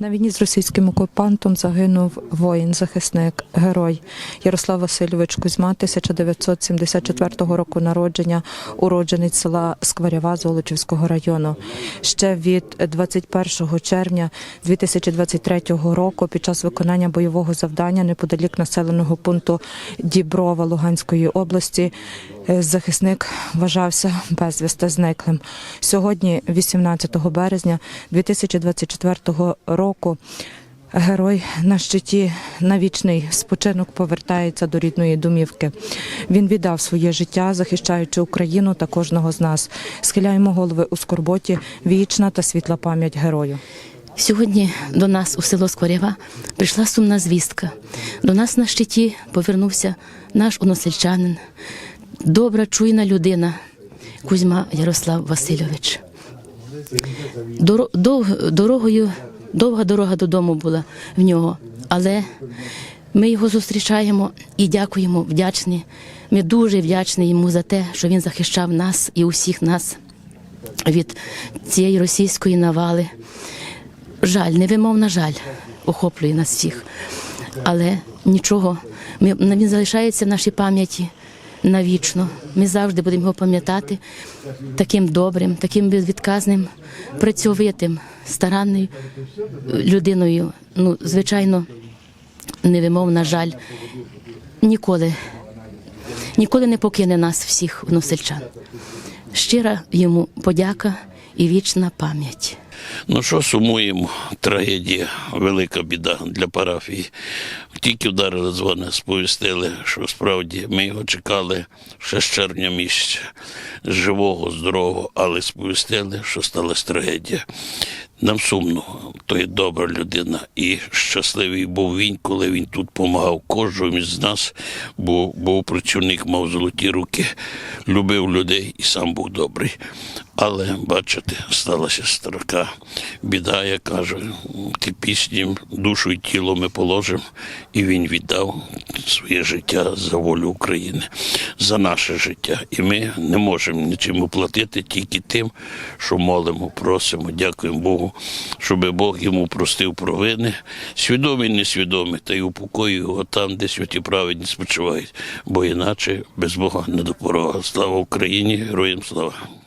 На війні з російським окупантом загинув воїн-захисник, герой Ярослав Васильович Кузьма, 1974 року народження, уродженець села Скварява Золочівського району. Ще від 21 червня 2023 року під час виконання бойового завдання неподалік населеного пункту Діброва Луганської області захисник вважався безвісти зниклим. Сьогодні, 18 березня 2024 року, Герой на щиті на вічний спочинок повертається до рідної домівки. Він віддав своє життя, захищаючи Україну та кожного з нас. Схиляємо голови у скорботі, вічна та світла пам'ять герою. Сьогодні до нас у село Скворява прийшла сумна звістка. До нас на щиті повернувся наш односельчанин, добра, чуйна людина Кузьма Ярослав Васильович. Доро- дов- дорогою, довга дорога додому була в нього, але ми його зустрічаємо і дякуємо, вдячні. Ми дуже вдячні йому за те, що він захищав нас і усіх нас від цієї російської навали. Жаль, невимовна жаль охоплює нас всіх. Але нічого, ми, він залишається в нашій пам'яті навічно. Ми завжди будемо його пам'ятати таким добрим, таким безвідказним, працьовитим, старанною людиною. Ну, звичайно, невимовна жаль ніколи, ніколи не покине нас всіх односельчан. Щира йому подяка і вічна пам'ять. Ну що сумуємо? Трагедія, велика біда для парафії. Тільки вдарили дзвони, сповістили, що справді ми його чекали ще з червня місяця. Живого, здорового, але сповістили, що сталася трагедія. Нам сумно, то є добра людина. І щасливий був він, коли він тут допомагав кожному із нас, бо був працівник, мав золоті руки, любив людей і сам був добрий. Але бачите, сталася строка біда, я кажу, ті пісні, душу і тіло ми положимо, і він віддав своє життя за волю України, за наше життя. І ми не можемо нічим оплатити тільки тим, що молимо, просимо, дякуємо Богу, щоб Бог йому простив провини, свідомі, несвідомі, та й упокоїв його там, де святі праведні спочивають, бо іначе без Бога не до порога. Слава Україні, героям слава!